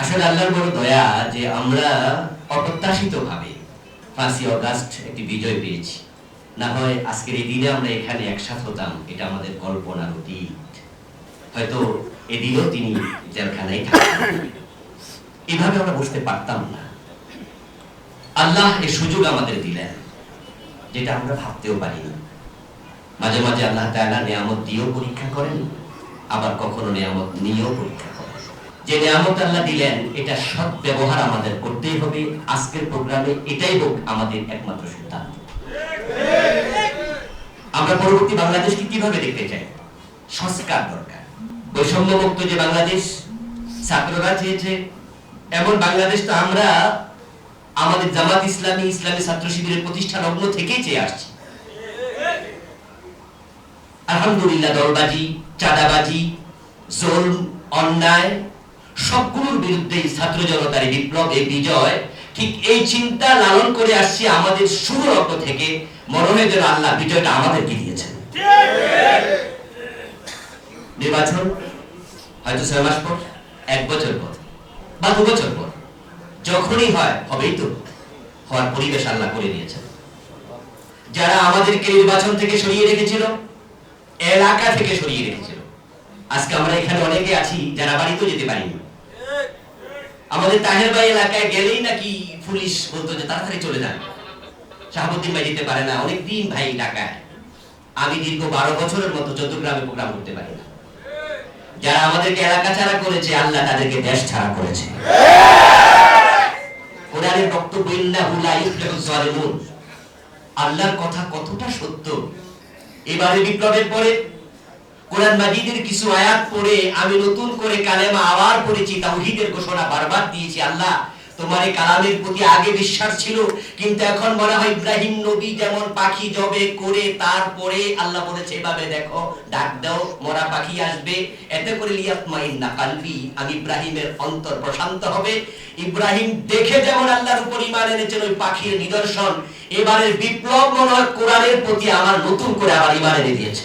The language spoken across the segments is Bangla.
আসলে আল্লাহর বড় দয়া যে আমরা অপ্রত্যাশিত ভাবে পাঁচই অগাস্ট একটি বিজয় পেয়েছি। না হয় আজকের এই দিনে আমরা এখানে একসাথ হতাম, এটা আমাদের কল্পনার অতীত। হয়তো এদিনও তিনি জেলখানায় থাকতেন। এভাবে আমরা বুঝতে পারতাম না। আল্লাহ এই সুযোগ আমাদের দিলেন, যেটা আমরা ভাবতেও পারি না মাঝে মাঝে আল্লাহ তাআলা নিয়ামত দিয়েও পরীক্ষা করেন, আবার কখনো নিয়ামত নিয়েও পরীক্ষা করেন। যে নিয়ামত আল্লাহ দিলেন, এটা সৎ ব্যবহার আমাদের করতেই হবে। আজকের প্রোগ্রামে এটাই হোক আমাদের একমাত্র সিদ্ধান্ত। আমরা পরবর্তী বাংলাদেশকে কীভাবে দেখতে চাই? সংস্কার দরকার। বৈষম্যমুক্ত যে বাংলাদেশ, ছাত্ররা চেয়েছে, এমন বাংলাদেশ তো আমরা আমাদের জামাত ইসলামী ইসলামী ছাত্র শিবিরের প্রতিষ্ঠা লগ্ন থেকেই চেয়ে আসছি। আলহামদুলিল্লাহ, দলবাজি, চাঁদাবাজি, জুলম, অন্যায় সবগুলোর বিরুদ্ধে ছাত্র জনতার বিপ্লব এই বিজয়, ঠিক এই চিন্তা লালন করে আসছি আমাদের লগ্ন থেকে। মরণের জন্য আল্লাহ বিজয়টা আমাদেরকে দিয়েছেন। নির্বাচন, হয়তো ছয় মাস পর, এক বছর পর, বা দু বছর পর, যখনই হয়, হবেই তো। হওয়ার পরিবেশ আল্লাহ করে দিয়েছেন। যারা আমাদেরকে নির্বাচন থেকে সরিয়ে রেখেছিল, এলাকা থেকে সরিয়ে রেখেছিল। আজকে আমরা এখানে অনেকে আছি যারা বাড়িতেও যেতে পারিনি। আমাদের তাহের ভাই এলাকায় গেলেই নাকি পুলিশ বলতো যে তাড়াতাড়ি চলে যান। শাহাবুদ্দিন ভাই যেতে পারে না অনেক দিন ভাই ঢাকায়। আমি দীর্ঘ বারো বছরের মতো চট্টগ্রামে প্রোগ্রাম করতে পারি না। যারা আমাদেরকে এলাকা ছাড়া করেছে, আল্লাহ তাদেরকে দেশ ছাড়া করেছে। কোরআনের বক্তব্য আল্লাহর কথা কতটা সত্য। এবারে বিপ্লবের পরে কোরআন মাজিদের কিছু আয়াত পড়ে আমি নতুন করে কালেমা আবার পড়েছি, তাওহীদের ঘোষণা বারবার দিয়েছি, আল্লাহ, তোমার এই কালামের প্রতি আগে বিশ্বাস ছিল, কিন্তু এখন মনে হয় ইব্রাহিম নবী যেমন পাখি জবে করে তারপরে আল্লাহ বলেছে, এভাবে দেখো, ডাক দাও, মরা পাখি আসবে, এতে করে লিয়াতমাইন্না কালবি, আমি ইব্রাহিমের অন্তর প্রশান্ত হবে। ইব্রাহিম দেখে যেমন আল্লাহর উপর ঈমান এনেছেন, ওই পাখির নিদর্শন, এবারের বিপ্লব মনে হয় কোরআনের প্রতি আমার নতুন করে আবার ঈমান এনে দিয়েছে।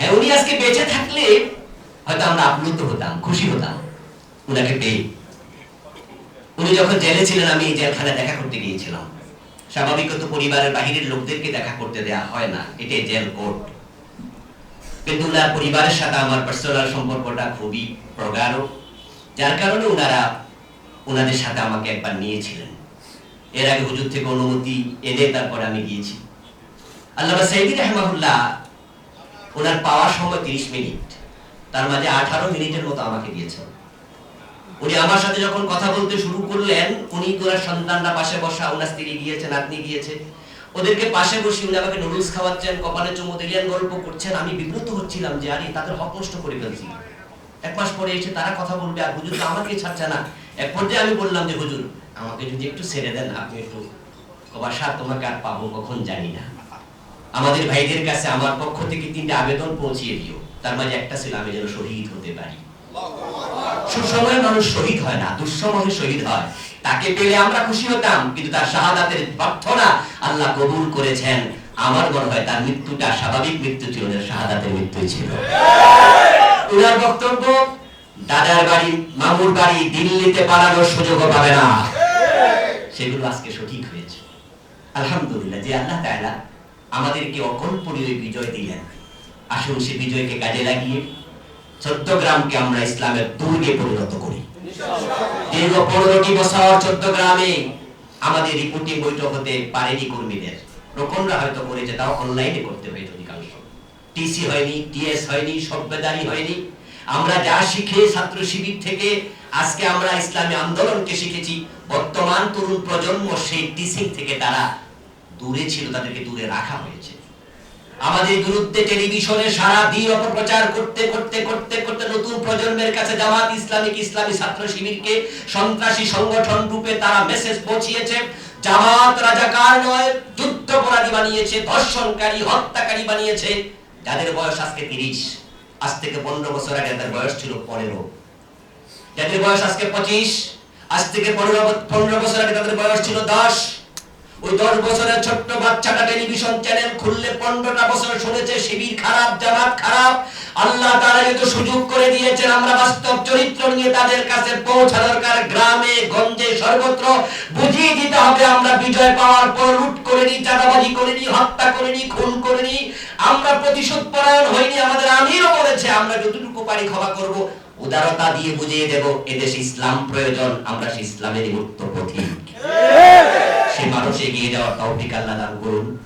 হ্যাঁ উনি আজকে বেঁচে থাকলে হয়তো আমরা আপ্লুত হতাম, খুশি হতাম, উনাকে পেয়ে। উনি যখন জেলে ছিলেন, আমি জেলখানায় দেখা করতে গিয়েছিলাম। স্বাভাবিকত পরিবারের বাহিরের লোকদেরকে দেখা করতে দেয়া হয় না, এটাই জেল কোর্ট। কিন্তু উনার পরিবারের সাথে আমার পার্সোনাল সম্পর্কটা খুবই প্রগাঢ়, যার কারণে উনারা উনাদের সাথে আমাকে একবার নিয়েছিলেন। এর আগে হুজুর থেকে অনুমতি এনে তারপরে আমি গিয়েছি। আল্লাহ সাইদি রহমাহুল্লাহ ওনার পাওয়ার সময় তিরিশ মিনিট। তার মাঝে আঠারো মিনিটের মতো আমাকে দিয়েছেন। উনি আমার সাথে যখন কথা বলতে শুরু করলেন, উনি ওনার সন্তানরা পাশে বসা, ওনার স্ত্রী গিয়েছে নাতনি গিয়েছে ওদেরকে পাশে বসে উনি আমাকে নুডলস খাওয়াচ্ছেন, কপালে চুমু দিলেন, গল্প করছেন। আমি বিব্রত হচ্ছিলাম যে, আরে, তাদের হক নষ্ট করে ফেলছি। এক মাস পরে এসে তারা কথা বলবে, আর হুজুর তো আমাকে ছাড়ছে না। এক পর্যায়ে আমি বললাম যে, হুজুর, আমাকে যদি একটু ছেড়ে দেন, আপনি একটু কবার সার তোমাকে আর পাবো, কখন জানি না। আমাদের ভাইদের কাছে আমার পক্ষ থেকে তিনটা আবেদন পৌঁছিয়ে দিও। তার মাঝে একটা ছিল, আমি যেন শহীদ হতে পারি। সুসময়ে মানুষ শহীদ হয় না, দুঃসময়ে শহীদ হয়। তাকে পেলে আমরা খুশি হতাম, কিন্তু তার শাহাদাতের প্রার্থনা আল্লাহ কবুল করেছেন। আমার মনে হয় তার মৃত্যুটা স্বাভাবিক মৃত্যু ছিল, না শাহাদাতের মৃত্যুই ছিল। উনার বক্তব্য, দাদার বাড়ি, মামুর বাড়ি দিল্লিতে পালানোর সুযোগও পাবে না। সেগুলো আজকে সঠিক হয়েছে। আলহামদুলিল্লাহ, যে আল্লাহ তাআলা আমাদেরকে অকল্পনীয় বিজয় দিলেন আসুন সে বিজয়কে কাজে লাগিয়ে চট্টগ্রামকে আমরা ইসলামের দুর্গে পরিণত করি। দীর্ঘ পনেরোটি বছর চট্টগ্রামে আমাদের রিপোর্টিং বৈঠক হতে পারেনি কর্মীদের। রকমরা হয়তো করেছে, তাও অনলাইনে করতে হয়েছে অধিকাংশ। টিসি হয়নি টিএস হয়নি সভ্যদারি হয়নি। আমরা যা শিখে ছাত্র শিবির থেকে আজকে আমরা ইসলামী আন্দোলনকে শিখেছি। বর্তমান তরুণ প্রজন্ম সেই টিচিং থেকে তারা দূরে ছিল, তাদেরকে দূরে রাখা হয়েছে। আমাদের বিরুদ্ধে টেলিভিশনে সারা দিন অপপ্রচার করতে করতে করতে করতে নতুন প্রজন্মের কাছে জামাত ইসলামিক ইসলামী ছাত্র শিবিরকে সন্ত্রাসী সংগঠন রূপে তারা মেসেজ পৌঁছিয়েছে। জামাত রাজাকার নয়, যুদ্ধপরাধী বানিয়েছে, ধর্ষণকারী, হত্যাকারী বানিয়েছে। যাদের বয়স আজকে তিরিশ, আজ থেকে পনেরো বছর আগে তাদের বয়স ছিল পনেরো। যাদের বয়স আজকে পঁচিশ, আজ থেকে পনেরো পনেরো বছর আগে তাদের বয়স ছিল দশ। ওই দশ বছরের ছোট্ট বাচ্চাটা টেলিভিশন চ্যানেল খুললে পনেরোটা বছর শুনেছে, শিবির খারাপ, জামাত খারাপ। আল্লাহ তারা কিন্তু সুযোগ করে দিয়েছেন, আমরা বাস্তব চরিত্র নিয়ে তাদের কাছে পৌঁছা দরকার গ্রামে, গঞ্জে সর্বত্র বুঝিয়ে দিতে হবে। আমরা বিজয় পাওয়ার পর লুট করিনি, চাঁদাবাজি করিনি, হত্যা করিনি, খুন করিনি। আমরা প্রতিশোধ পরায়ণ হইনি, আমাদের আমিরও আমরা যতটুকু পারি ক্ষমা করব উদারতা দিয়ে বুঝিয়ে দেব এদেশে ইসলাম প্রয়োজন আমরা সেই ইসলামের গুরুত্ব পথিক সে মানুষ এগিয়ে যাওয়ার তৌফিক আল্লাহ দান করুন।